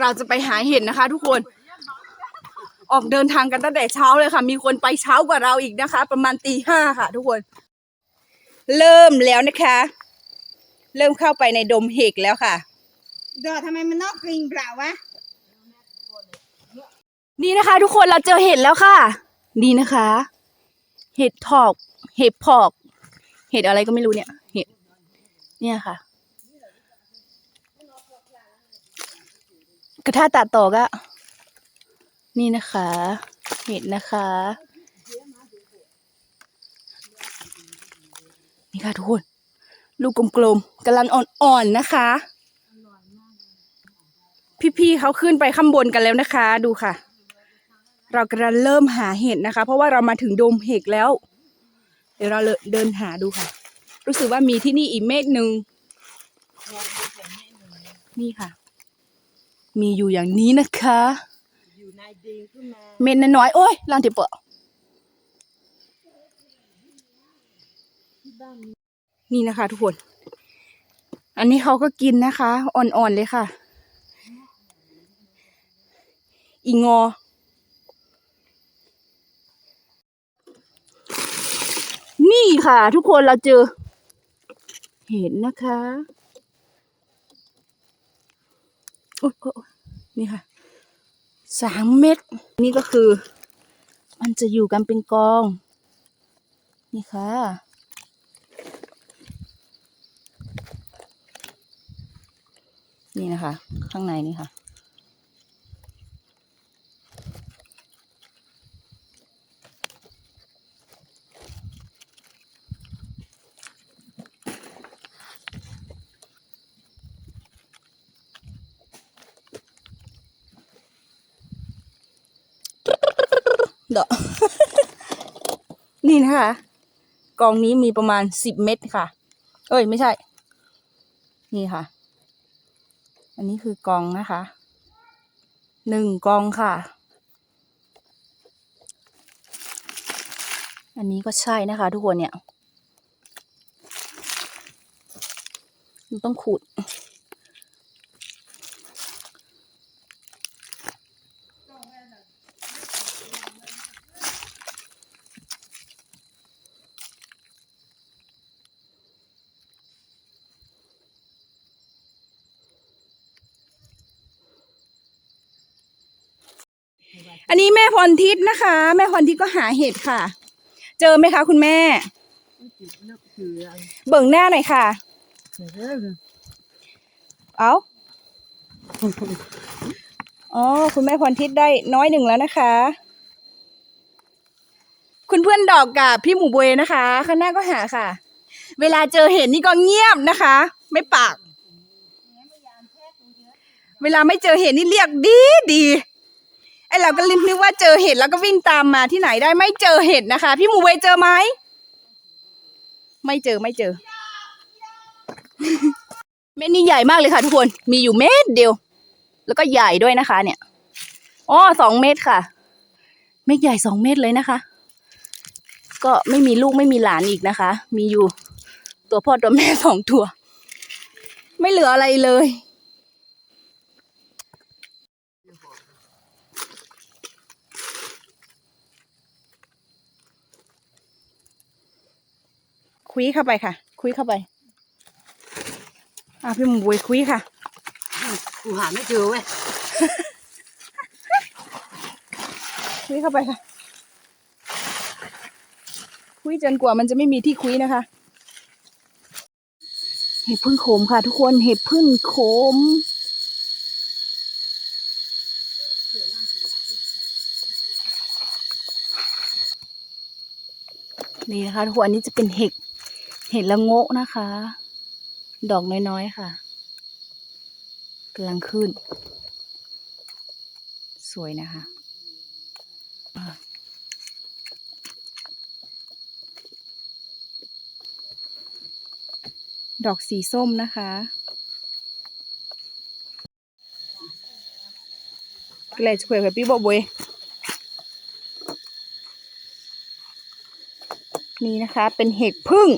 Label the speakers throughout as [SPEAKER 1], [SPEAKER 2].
[SPEAKER 1] เราจะไปหาเห็ดนะคะ ทุกคน ออกเดินทางกันตั้งแต่เช้าเลยค่ะ มีคนไปเช้ากว่าเราอีกนะคะ ประมาณตีห้าค่ะ ทุกคน เริ่มแล้วนะคะ เริ่มเข้าไปในดมเห็ดแล้วค่ะ
[SPEAKER 2] ดอทำไมมันนอกกริงเปล่าวะ
[SPEAKER 1] นี่นะคะ ทุกคนเราเจอเห็ดแล้วค่ะ นี่นะคะ เห็ดถอก เห็ดพอก เห็ดอะไรก็ไม่รู้เนี่ย เห็ดเนี่ยค่ะ กระทะตัดต่อก็นี่นะคะ เห็ดนะคะ นี่ค่ะทุกคน ลูกกลมๆกำลังอ่อนๆนะคะ พี่ๆเขาขึ้นไปข้างบนกันแล้วนะคะ ดูค่ะ เรากำลังเริ่มหาเห็ดนะคะ เพราะว่าเรามาถึงโดมเห็ดแล้ว เดี๋ยวเราเลยเดินหาดูค่ะ รู้สึกว่ามีที่นี่อีกเม็ดหนึ่งนี่ค่ะ มีอยู่อย่างนี้นะคะ
[SPEAKER 2] อยู่ในดิงขึ้นมา
[SPEAKER 1] เม็ดน้อยๆโอ้ยลานติเปะนี่นะคะ ทุกคน อันนี้เขาก็กินนะคะ อ่อนๆเลยค่ะ อีงอ นี่ค่ะ ทุกคนเราเจอ เห็นนะคะ โอ๊ยโอ๊ยโอ๊ย นี่ค่ะสามเม็ดนี่ก็คือ มันจะอยู่กันเป็นกอง นี่ค่ะนี่นะคะ ข้างในนี่ค่ะ ดาะนี่นะคะ กองนี้มีประมาณสิบเม็ดค่ะ เอ้ย ไม่ใช่ นี่ค่ะ อันนี้คือกองนะคะ หนึ่งกองค่ะ อันนี้ก็ใช่นะคะ ทุกคนเนี่ย ต้องขูด อันนี้แม่พรทิพย์นะคะ แม่พรทิพย์ก็หาเห็ดค่ะ เจอไหมคะ คุณแม่ เบิ่งหน้าหน่อยค่ะ เอาอ๋อ คุณแม่พรทิพย์ได้น้อยหนึ่งแล้วนะคะ คุณเพื่อนดอกกับพี่หมูเบยนะคะข้างหน้าก็หาค่ะ เวลาเจอเห็ดนี่ก็เงียบนะคะ ไม่ปาก เวลาไม่เจอเห็ดนี่เรียกดีดี ไอเราก็นึกว่าเจอเห็ดแล้วก็วิ่งตามมาที่ไหนได้ไม่เจอเห็ดนะคะ พี่หมูเวเจอไหมไม่เจอไม่เจอ เม็ดนี้ใหญ่มากเลยค่ะ ทุกคนมีอยู่เม็ดเดียว แล้วก็ใหญ่ด้วยนะคะ เนี่ยอ๋อสองเม็ดค่ะ เม็ดใหญ่สองเม็ดเลยนะคะ ก็ไม่มีลูกไม่มีหลานอีกนะคะ มีอยู่ ตัวพ่อตัวแม่สองตัว ไม่เหลืออะไรเลย คุยเข้าไปค่ะ คุยเข้าไป อะพี่หมูบวยคุยค่ะ
[SPEAKER 2] กูหาไม่เจอเว้ย
[SPEAKER 1] คุยเข้าไปค่ะ คุยจนกว่ามันจะไม่มีที่คุยนะคะ เห็ดพึ่งโขมค่ะ ทุกคนเห็ดพึ่งโขมนี่นะคะทุกคนอันนี้จะเป็นเห็ด เห็ดละโงะนะคะ ดอกน้อยๆค่ะกำลังขึ้น สวยนะคะดอกสีส้มนะคะก็เลยจะคุยกับพี่บอบวยนี่นะคะ เป็นเห็ดพึ่ง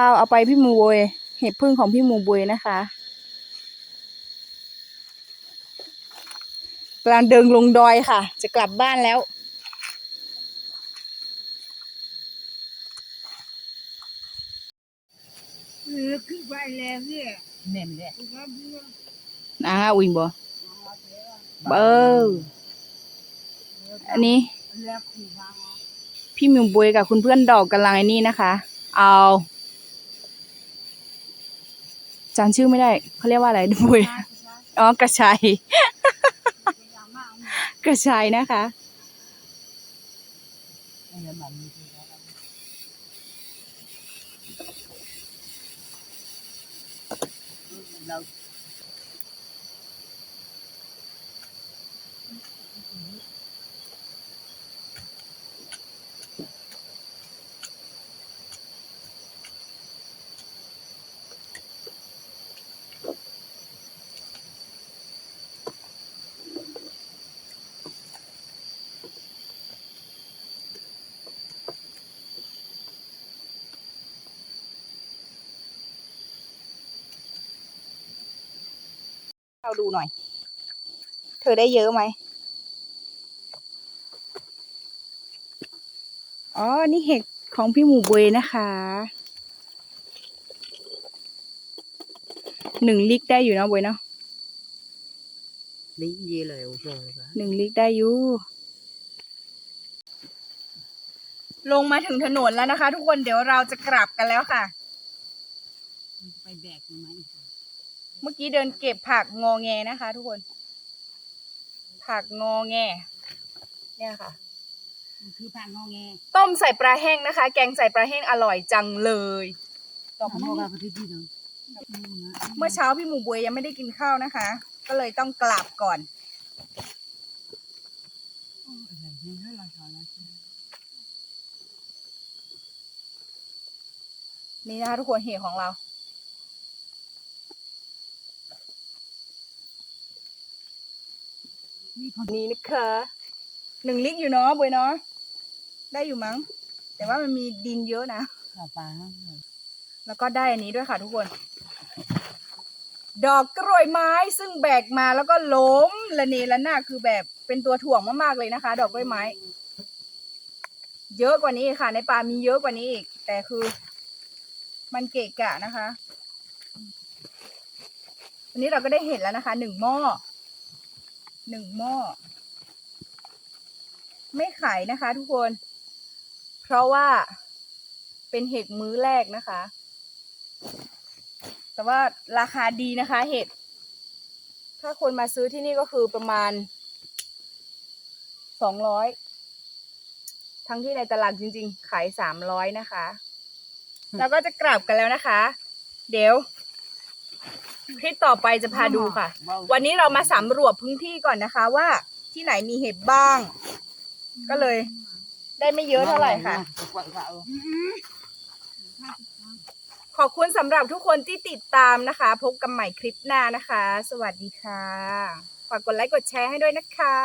[SPEAKER 1] เอาเอาไปพี่มูบวยเห็ดพึ่งของพี่มูบวยนะคะกลางเดินลงดอยค่ะ จะกลับบ้านแล้ว
[SPEAKER 2] ขึ้นไปแล้วเนี่ยเนี่มเลย
[SPEAKER 1] น้าอุ้งบ่เบออันนี้ พี่มิวบวยกับคุณเพื่อนดอกกำลังไอ้นี่นะคะ เอา จำชื่อไม่ได้เขาเรียกว่าอะไรบวยอ๋อกระชาย กระชายนะคะ
[SPEAKER 2] เรา
[SPEAKER 1] เราดูหน่อย เธอได้เยอะไหมอ๋อ นี่เห็ดของพี่หมูเบยนะคะ หนึ่งลิกได้อยู่เนาะเบยเนาะ
[SPEAKER 2] lý gì lời ủng hộ cả
[SPEAKER 1] หนึ่งลิกได้อยู่ ลงมาถึงถนนแล้วนะคะ ทุกคน เดี๋ยวเราจะกลับกันแล้วค่ะ
[SPEAKER 2] ไปแบกมันไหม
[SPEAKER 1] เมื่อกี้เดินเก็บผักงอแงนะคะ ทุกคน ผักงอแง เนี่ยค่ะ
[SPEAKER 2] มันคือผ่านงอแง
[SPEAKER 1] ต้มใส่ปลาแห้งนะคะ แกงใส่ปลาแห้งอร่อยจังเลย
[SPEAKER 2] ดอกมะม่วงประเทศที่เดิม
[SPEAKER 1] เมื่อเช้าพี่หมูบวยยังไม่ได้กินข้าวนะคะ ก็เลยต้องกลับก่อนนี่นะคะทุกคนเห็ดของเรา
[SPEAKER 2] นี่คน
[SPEAKER 1] นี่นะคะหนึ่งลิตรอยู่เนาะบวยเนาะได้อยู่มั้ง แต่ว่ามันมีดินเยอะนะ
[SPEAKER 2] ข่าวปลา
[SPEAKER 1] แล้วก็ได้อันนี้ด้วยค่ะทุกคน ดอกกล้วยไม้ซึ่งแบกมาแล้วก็ล้มละเนระนาดคือแบบเป็นตัวถ่วงมากๆเลยนะคะ ดอกกล้วยไม้ เยอะกว่านี้อีกค่ะ ในป่ามีเยอะกว่านี้อีก แต่คือ มันเกะกะนะคะวันนี้เราก็ได้เห็นแล้วนะคะหนึ่งหม้อ หนึ่งหม้อ ไม่ขายนะคะทุกคน เพราะว่าเป็นเห็ดมื้อแรกนะคะ แต่ว่าราคาดีนะคะ เห็ด ถ้าคนมาซื้อที่นี่ก็คือประมาณสองร้อยทั้งที่ในตลาดจริง ๆ ขายสามร้อยนะคะ แล้วก็จะกลับกันแล้วนะคะ เดี๋ยว คลิปต่อไปจะพาดูค่ะ วันนี้เรามาสำรวจพื้นที่ก่อนนะคะ ว่าที่ไหนมีเห็ดบ้าง ก็เลย ได้ไม่เยอะเท่าไหร่ค่ะ ขอบคุณสำหรับทุกคนที่ติดตามนะคะ พบกันใหม่คลิปหน้านะคะ สวัสดีค่ะ ฝากกดไลค์กดแชร์ให้ด้วยนะคะ